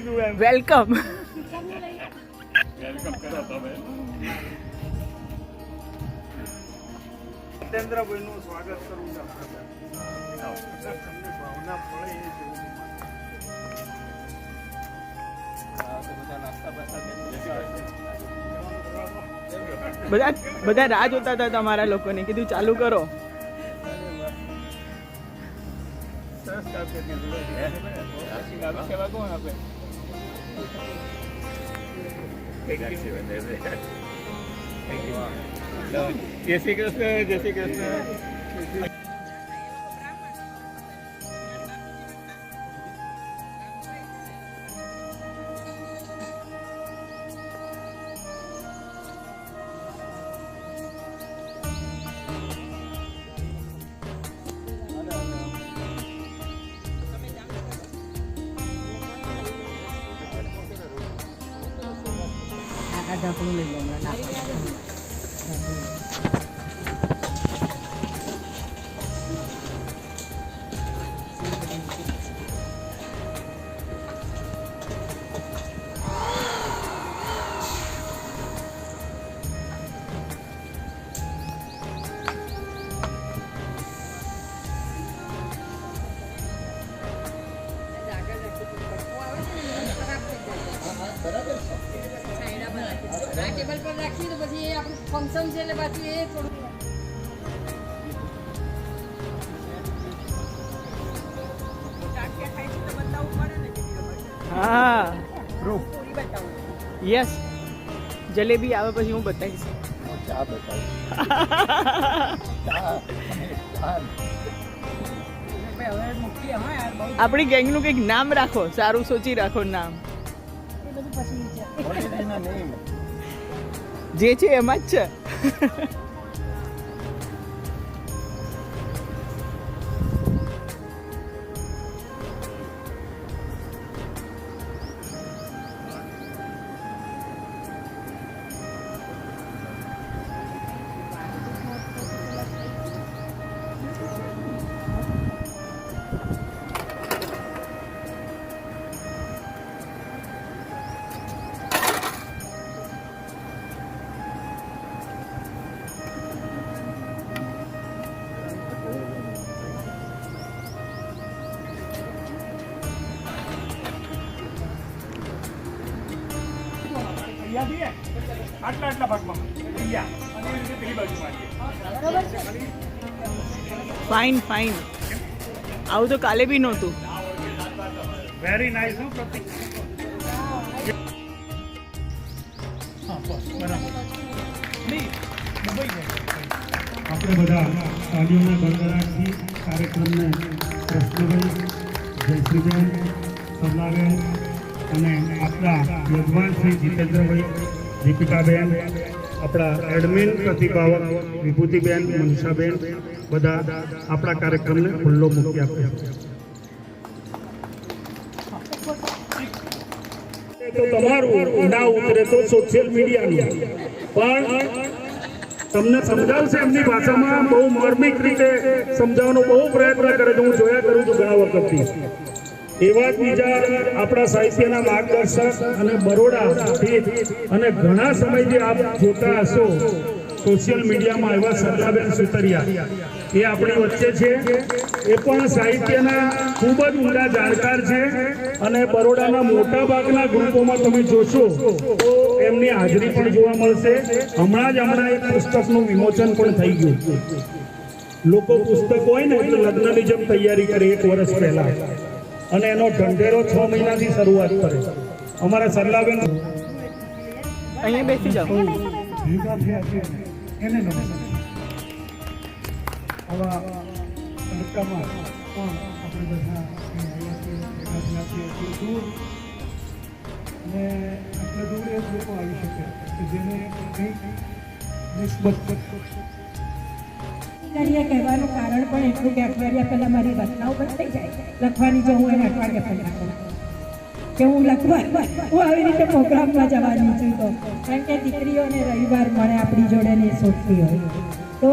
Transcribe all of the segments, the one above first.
Welcome welcome કરો તમે જીતેન્દ્રભાઈનું સ્વાગત કરવું છે ભાવના મળે એ બધા બધા રાહ જોતા હતા તમારા લોકોને. કીધું ચાલુ કરો. સરસ કામ કરી દીધું સેવા કોણ આપે જય શ્રી કૃષ્ણ જય શ્રી કૃષ્ણ 在风里面的那个 આપણું ફંક્શન છે એટલે પાછું એ થોડું હા. યસ જલેબી આવે પછી હું બતાવીશ. ચા બતાવું. આપણી ગેંગનું કંઈક નામ રાખો સારું સોચી રાખો નામ. જે છે એમાં જ છે. અહીંયા દઈએ. આટલા આટલા ભાગમાં અહીંયા અને એ રીતે પેલી બાજુ મારીએ. ફાઇન ફાઇન આવું તો કાલે બી નહોતું વેરી નાઇસ હો પ્રતિક હા, બસ, બરાબર. નહીં, મુંબઈ જાય. આપણે બધા તાલીઓના ગણગડાટથી કાર્યક્રમને કૃષ્ણભાઈ જયશ્રીબેન સરલાબેન અને આપણા યજમાન શ્રી જીતેન્દ્રભાઈ દીપિકાબેન, આપણા એડમિન પ્રતિભાવક વિભૂતિબેન, મનસાબેન, બધા આપણા કાર્યક્રમને ખુલ્લો મૂકી આપ્યો તો તમારું ના ઉતરે તો સોશિયલ મીડિયાનું પણ તમને સમજાવશે એમની ભાષામાં બહુ માર્મિક રીતે સમજાવવાનો બહુ પ્રયત્ન કરે છે. હું જોયા કરું છું ઘણા વખતથી. એવા બીજા આપણા સાહિત્યના માર્ગદર્શક અને બરોડા અને ઘણા સમયથી આપ જોતા હશો સોશિયલ મીડિયામાં એવા સરદાબેન સુતરિયા. એ આપણી વચ્ચે છે. એ પણ સાહિત્યના ખૂબ જ ઊંડા જાણકાર છે અને બરોડાના મોટા ભાગના ગ્રુપોમાં તમે જોશો એમની હાજરી પણ જોવા મળશે. હમણાં જ હમણાં એક પુસ્તકનું વિમોચન પણ થઈ ગયું. લોકો પુસ્તક હોય ને, એટલે લગ્નની જેમ તૈયારી કરે એક વર્ષ પહેલા. અને એનો ઢંઢેરો છ મહિનાથી શરૂઆત કરે. અમારા સરલાબેન અહીંયા બેસી જાઓ. ભેગા થયા છે. એને આવા પણ આપણે બધા અહીંયા આવ્યા છીએ ભેગા થયા છીએ. એટલું દૂર અને આટલા દૂર એ લોકો આવી શકે કે જેને કંઈક નિસ્બત અઠવાડિયા કહેવાનું કારણ પણ એટલું કે અઠવાડિયા પહેલાં મારી રચનાઓ પણ થઈ જાય. લખવાની જો હું એને અઠવાડિયા પહેલાં કે હું લખવા હું આવી રીતે પ્રોગ્રામમાં જવાની છું તો. કારણ કે દીકરીઓને રવિવાર મળે આપણી જોડે ને શોધતી હોય. તો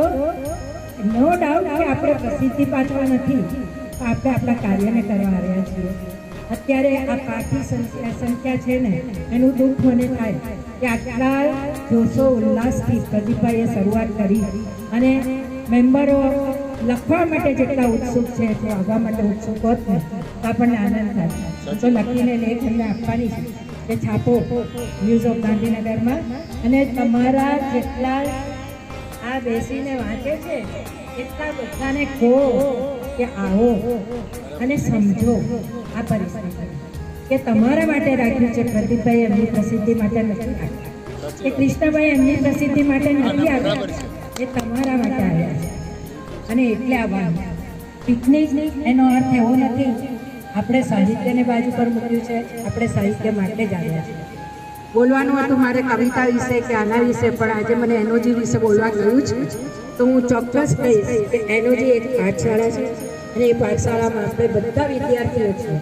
નો ડાઉટ કે આપણે પ્રસિદ્ધિ પાછવા નથી. આપણે આપણા કાર્યને કરવા રહ્યા છીએ. અત્યારે આ પાકી સંખ્યા છે ને, એનું દુઃખ મને થાય કે આટલા જોશો ઉલ્લાસથી પ્રદીપભાઈએ શરૂઆત કરી. અને મેમ્બરો લખવા માટે જેટલા ઉત્સુક છે તે આવવા માટે ઉત્સુક હોત ને તો આપણને આનંદ થાય. તો લખીને લેખ એમને આપવાની છે કે છાપો ન્યૂઝ ઓફ ગાંધીનગરમાં. અને તમારા જેટલા આ બેસીને વાંચે છે એટલા બધાને કહો કે આવો અને સમજો આ પરિસ્થિતિ. કે તમારા માટે રાખ્યું છે પ્રદીપભાઈ એમની પ્રસિદ્ધિ માટે નથી રાખ્યું. કે કૃષ્ણભાઈ એમની પ્રસિદ્ધિ માટે નથી આવ્યા. એ તમારા માટે અને એટલે આવવાનું પિકનિક એનો અર્થ એવો નથી. આપણે સાહિત્યને બાજુ પર મૂક્યું છે. આપણે સાહિત્ય માટે જ આવ્યા છીએ. બોલવાનું હતું મારે કવિતા વિશે કે આના વિશે, પણ આજે મને એનોજી વિશે બોલવા ગયું છે. તો હું ચોક્કસ કહીશ કે એનોજી એક પાઠશાળા છે અને એ પાઠશાળામાં આપણે બધા વિદ્યાર્થીઓ છીએ.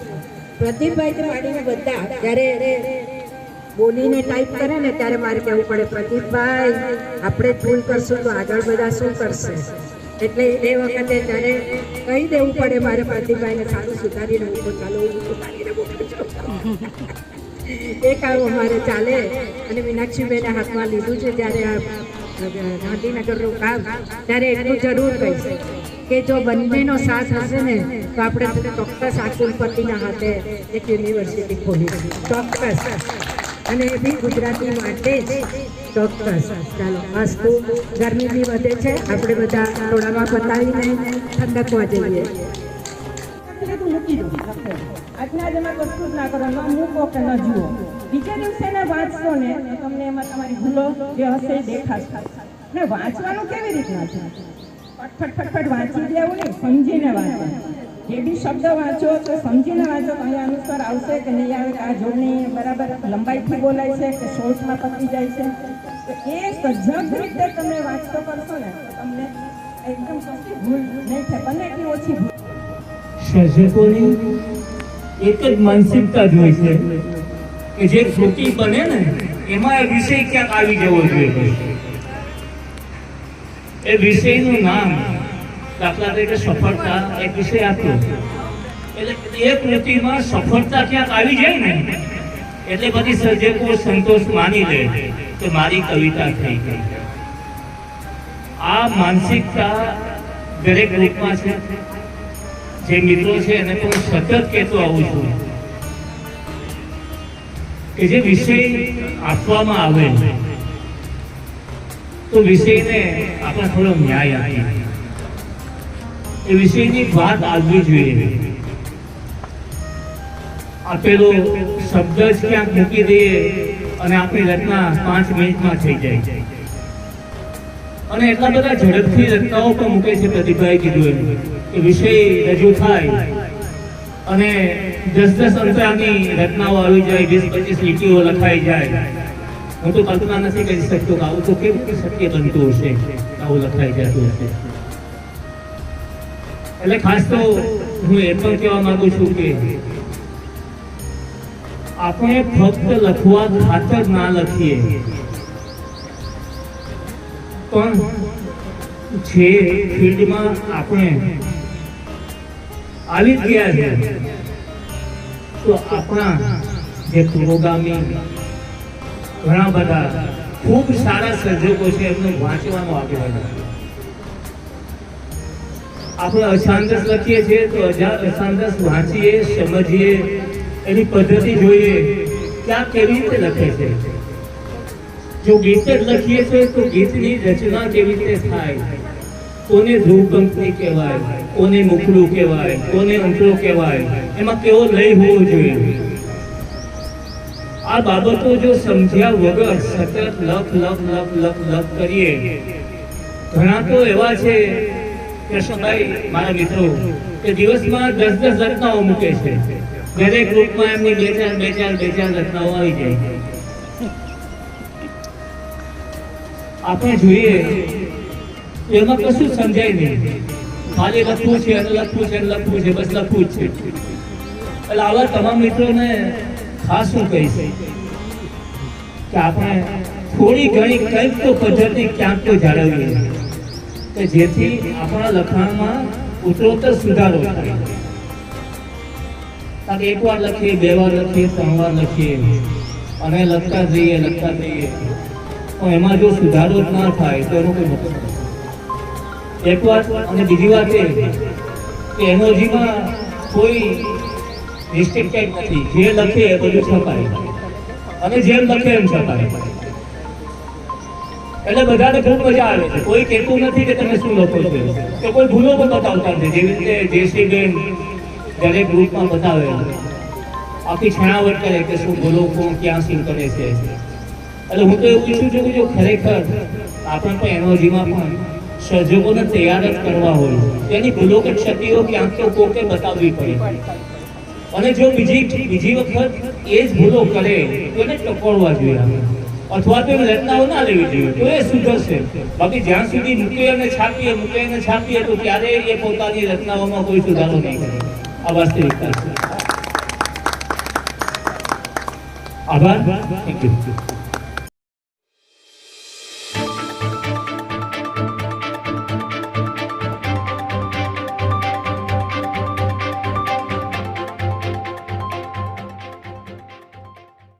પ્રદીપભાઈ માંડીને બધા, જ્યારે બોલીને ટાઈપ કરે ને ત્યારે મારે કહેવું પડે પ્રદીપભાઈ આપણે ભૂલ કરશું તો આગળ બધા શું કરશે? એટલે એ વખતે ત્યારે કહી દેવું પડે મારે પ્રદીપભાઈને સારું સુધારીને મૂકો ચાલો હું સુધારીને મૂકું એ કામ અમારે ચાલે અને મીનાક્ષીબેને હાથમાં લીધું છે જ્યારે આ ગાંધીનગરનું કામ, ત્યારે એટલું જરૂર કહીશ કે જો બંનેનો સાથ હશે ને, તો આપણે ચોક્કસ આ કુલપતિના હાથે એક યુનિવર્સિટી ખોલી ચોક્કસ. અને એ બી ગુજરાતી માટે જ ચોક્કસ. ચાલો અસ્તુ ગરમી બી વધે છે. આપણે બધા ટોળામાં પતાવીને ઠંડકવા જઈએ ના કરો. ન ન જુઓ. બીજા દિવસે તમને એમાં તમારી ભૂલો જે ને વાંચવાનું કેવી રીતના છે? ફટફટ ફટફટ વાંચી સમજીને વાંચવાનું. જે બી શબ્દ વાંચો તો સમજીને વાંચો તો અહીંયા અનુસાર આવશે કે નહીં આવે આ જોડણી બરાબર લંબાઈથી બોલાય છે કે શોર્ટમાં પતી જાય છે? એ સજગ રીતે તમે વાંચતો કરશો ને તમને એકદમ કશી ભૂલ નહીં થાય બને એટલી ઓછી ભૂલ. સર્જકોની એક જ માનસિકતા જ હોય છે કે જે કૃતિ બને ને, એમાં એ વિષય ક્યાંક આવી જવો જોઈએ. એ વિષયનું નામ દાખલા તરીકે સફળતા એક વિષય આપ્યો એટલે એ કૃતિમાં સફળતા ક્યાંક આવી જાય ને, એટલે બધી સર્જકો સંતોષ માની લે કે મારી કવિતા થઈ ગઈ. આ માનસિકતા દરેક ગ્રુપમાં છે. જે મિત્રો છે એને પણ સતત કહેતો આવું છું કે જે વિષય આપવામાં આવે તો વિષયને આપણે થોડો ન્યાય આપીએ. એ વિષયની વાત આવવી જોઈએ. આપેલો શબ્દ જ ક્યાંક મૂકી દઈએ અને આપણી રચના પાંચ મિનિટમાં થઈ જાય. અને એટલા બધા ઝડપથી રચનાઓ પણ મૂકે છે પ્રતિભાએ કીધું એ વિષય રજૂ થાય અને દસ દસ અંતરાની રચનાઓ આવી જાય, વીસ પચીસ લીટીઓ લખાઈ જાય. હું તો કલ્પના નથી કરી શકતો કે આવું તો કેવું શક્ય બનતું હશે, આવું લખાઈ જતું હશે. એટલે ખાસ તો હું એ પણ કહેવા માંગુ છું કે આપણે ફક્ત લખવા ખાતર ના લખીએ. પણ જે ફિલ્ડમાં આપણે આવી ગયા છે, તો આપણા જે પુરોગામી ઘણા બધા ખૂબ સારા સર્જકો છે એમને વાંચવાનો આગ્રહ આપણે અછાંદસ લખીએ છીએ તો અછાંદસ વાંચીએ, સમજીએ, એની પદ્ધતિ જોઈએ કે આ કેવી રીતે લખે છે. જો ગીત જ લખીએ છીએ તો ગીતની રચના કેવી રીતે થાય? કોને ધ્રુવ કંપની કહેવાય? કોને મુખડું કહેવાય? કોને અંકડો કહેવાય? એમાં કેવો લય હોવો જોઈએ? આ બાબતો જો સમજ્યા વગર સતત લખ લખ લખ લખ લખ કરીએ, ઘણા તો એવા છે કૃષ્ણભાઈ મારા મિત્રો, કે દિવસમાં દસ દસ રચનાઓ મૂકે છે. દરેક ગ્રુપમાં એમની બે ચાર બે ચાર બે ચાર રચનાઓ આવી જાય આપણે જોઈએ, એમાં કશું સમજાય નહીં. ખાલી લખવું છે, અને લખવું છે લખવું છે, બસ લખવું જ છે. એટલે આવા તમામ મિત્રોને ખાસ હું કહીશ કે આપણે થોડી ઘણી કંઈક તો પદ્ધતિ ક્યાંક તો જાળવીએ. કે જેથી આપણા લખાણમાં ઉત્તરોત્તર સુધારો થાય. કારણ એક વાર લખીએ, બે વાર લખીએ, ત્રણ વાર લખીએ. અને લખતા જઈએ લખતા જઈએ. તો એમાં જો સુધારો ના થાય, તો એનો કોઈ મતલબ. એક વાત અને બીજી વાત એ, કે એનર્જીમાં કોઈ રિસ્ટ્રિક્ટેડ નથી. જે લખે એ બધું છપાય. અને જેમ લખે એમ છપાય. એટલે બધાને ખૂબ મજા આવે છે. કોઈ કહેતું નથી કે તમે શું લખો છો. કે કોઈ ભૂલો પણ બતાવતા નથી. જેવી રીતે જયશ્રીબેન દરેક ગ્રુપમાં બતાવે આખી છણાવટ કરે કે શું ભૂલો કોણ ક્યાં શું કરે છે. એટલે હું તો એવું ઈચ્છું છું કે જો ખરેખર આપણે પણ એનર્જીમાં પણ સર્જકોને તૈયાર જ કરવા હોય, તેની ભૂલો કે ક્ષતિઓ ક્યાંક તો કોકે બતાવવી પડે. અને જો બીજી બીજી વખત એ જ ભૂલો કરે, તો એને ટકોરવા જોઈએ આપણે. અથવા તો રચનાઓ ના લેવી જોઈએ. તો એ સુધરશે બાકી જ્યાં સુધી મૂકીએ અને છાપીએ મૂકીએ અને છાપીએ, તો ક્યારેય એ પોતાની રચનાઓમાં કોઈ સુધારો નહીં કરે. આ વાસ્તવિકતા છે. આભાર. Thank you